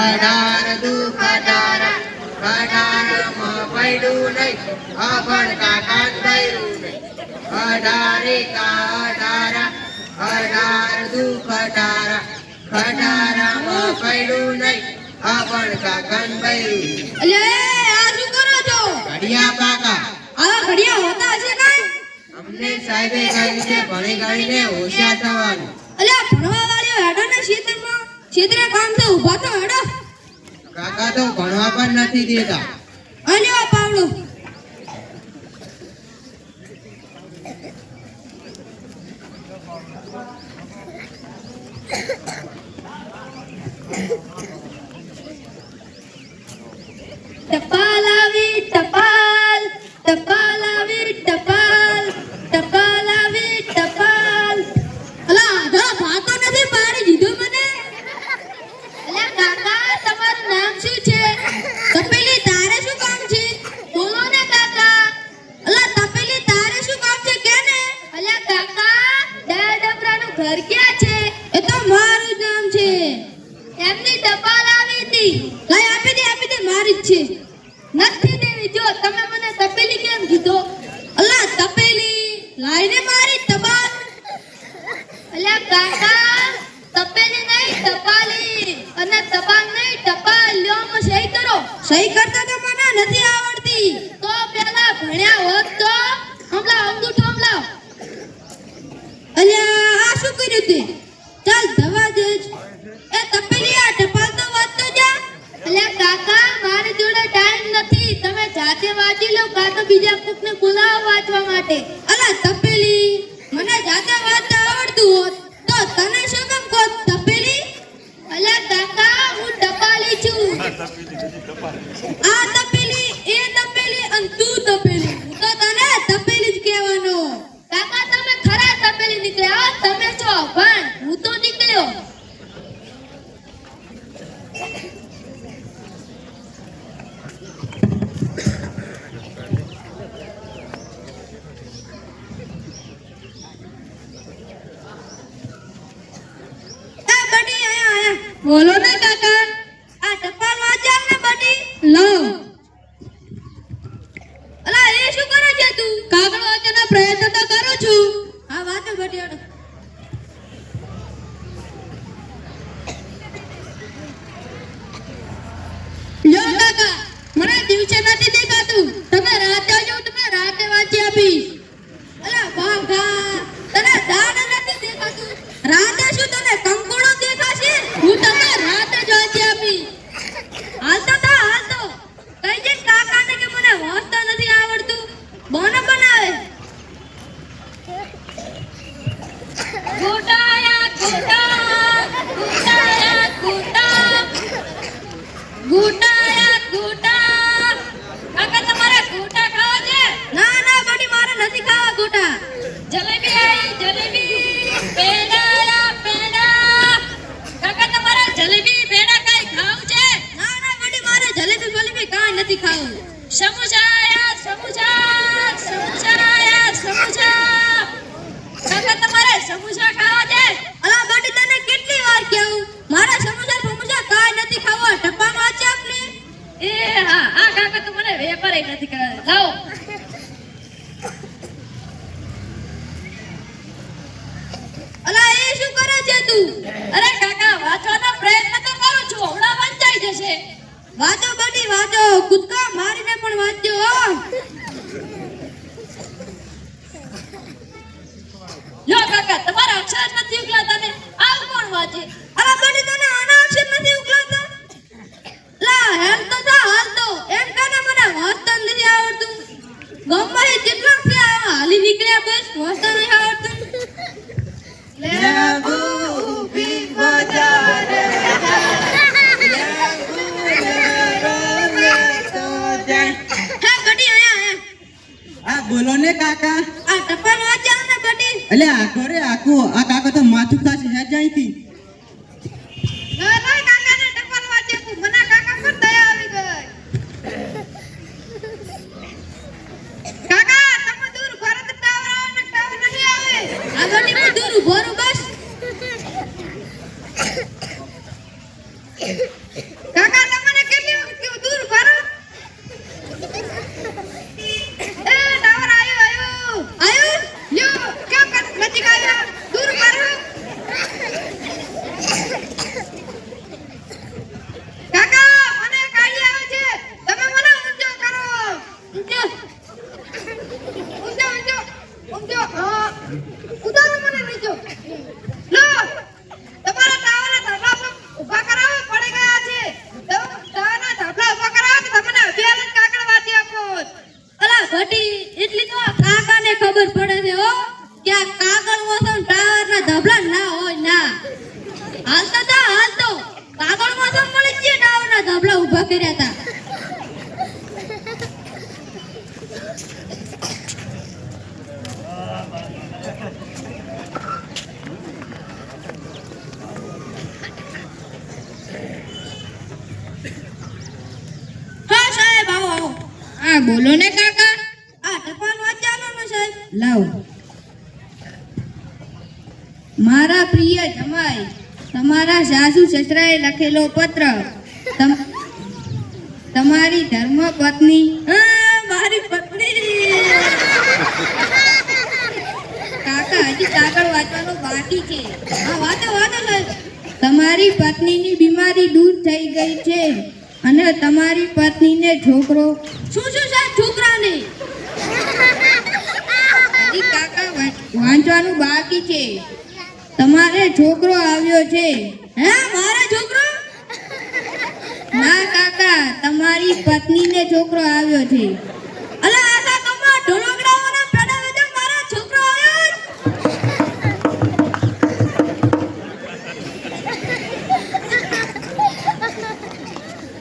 અઢાર દુઃખ અઢારા અઢારમાં પડ્યું નહીં અભણ કાકા થયું નહીં. અઢારે કા અઢારા અઢાર દુઃખ અઢારા પડ્યું નહીં અભણ કાકા થયું અલે આ શું કરો છો? ઘડિયા પાકા. આવા ઘડિયા હોતા હશે કાંઈ? અમને સાહેબે કહ્યું છે ભણી ગણીને હોશિયાર થવાનું. અલે ભણવા વાળીઓ હેડો ને ક્ષેત્રમાં ક્ષેત્રે કામ તો ઊભા તો હડો. કાકા તો ભણવા પણ નથી દેતા. અલ્યો પાવડો. છે. નથી દેવી, જો તમે મને તપેલી કેમ કીધો? અલા તપેલી, લાઈને મારી ટપાલ અલા કાકા તપેલી નહીં, તપાલી. અને ટપાલ નહીં ટપાલ લ્યો માં સહી કરો. સહી કરતા તો મને નથી આવડતી. તો પેલા ભણ્યા હોત તો? હમલા અંગૂઠો હમલા અલ્યા, આ શું કર્યું તે? ચાલ, દવા દેજ એ જાતે વાંચી લો કાં તો બીજા કોકને બોલાવો વાંચવા માટે. અલા તપેલી મને જાતે વાંચતા આવડતું હોત તો તને શું કામ કહો તપેલી અલ્યા કાકા હું ટપાલી છું આ તપેલી એ તપેલી અને તું તપેલી હું તો તને તપેલી જ કહેવાનો કાકા તમે ખરા તપેલી નીકળ્યા હો, તમે છો પણ હું તો નીકળ્યો આ બડી આયા આયા બોલો ને કાકા. મને નથી કરવા જશે. વાંચો બની, વાંચો. કૂદકા મારીને પણ વાંચ્યો કાકા, તમારા અક્ષર નથી ઉગલા તને આવ કોણ વાંચે? કાકા. આ ટપાલ વાંચ્યા ને ગડી એટલે આખો રે આખો આ કાકા તો માથું થશે હે જાયથી ના ના કાકાને ટપાલ વાંચ્યા તું મને કાકા પર દયા આવી ગઈ કાકા તમે દૂર ભરત ટાવર આવો ને ટાવર નહીં આવે આ ગડી માં દૂર ઊભો રહો બસ કાકા તમને કેટલી વખત કીધું દૂર કરો એ ટાવર આયો આયો આયો લ્યો કેમ કર નજીક આયો દૂર કરો કાકા મને કાઢી આવે છે તમે મને ઊંચો કરો ઊંચો ઊંચો ઊંચો ઊંચો હા ઉતારો મને નીચો લો તમારા ટાવરના ધાબળા પર ઊભા કરાવો પડી ગયા છે તો ટાવરના ધાબળા ઊભા કરાવો કે તમને અભિયાન કાકડ વાંચી આપો અલા ઘટી એટલી તો કાકાને ખબર પડે છે, હો, કે આ કાગળ મોસમ ટાવરના ધબલા ના હોય ના. હાલતો તા. હાલતો કાગળ મોસમ મળી છે ટાવરના ધબલા ઊભા કર્યા હતા બોલો ને કાકા. સાહેબ, લાવ. મારા પ્રિય જમાઈ, તમારા સાસુ સસરાએ લખેલો પત્ર તમારી ધર્મ પત્ની મારી પત્ની. કાકા, હજી કાગળ વાંચવાનો બાકી છે. હા, વાંચો વાંચો તમારી પત્નીની બીમારી દૂર થઈ ગઈ છે અને તમારી પત્નીને છોકરો, શું શું, સાહેબ, છોકરાને? વાંચવાનું બાકી છે. તમારે છોકરો આવ્યો છે. હે, મારા છોકરો? ના, કાકા, તમારી પત્નીને છોકરો આવ્યો છે. અલા આવ્યો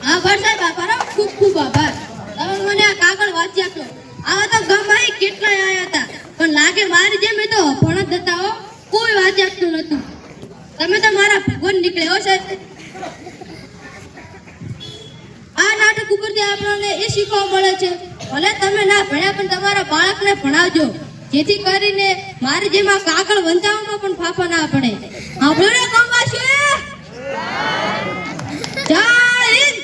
આભાર સાહેબ આભાર. ખૂબ ખૂબ આભાર. તમે મને આ કાગળ વાંચ્યા છો. આવા તો ગામમાં કેટલાય આયા હતા. પણ લાગે મારી જેમ તો ભણત જ કોઈ વાંચતું નતું તમે તો મારા ભગવાન નીકળ્યો છે આ નાટક ઉપરથી આપણને એ શીખવા મળે છે. ભલે તમે ના ભણ્યા, પણ તમારા બાળકને ભણાવજો. જેથી કરીને મારી જેમ આ કાગળ વંચાવવામાં પણ ફાફા ના પડે. આપણો ને ગામવાસીઓ જય હિન્દ.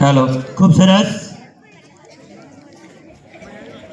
હાલો ખૂબ સરસ